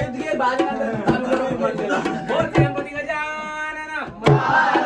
ఎందుకే బాగా మూర్తి గణపతి గజానన వక్రతుండ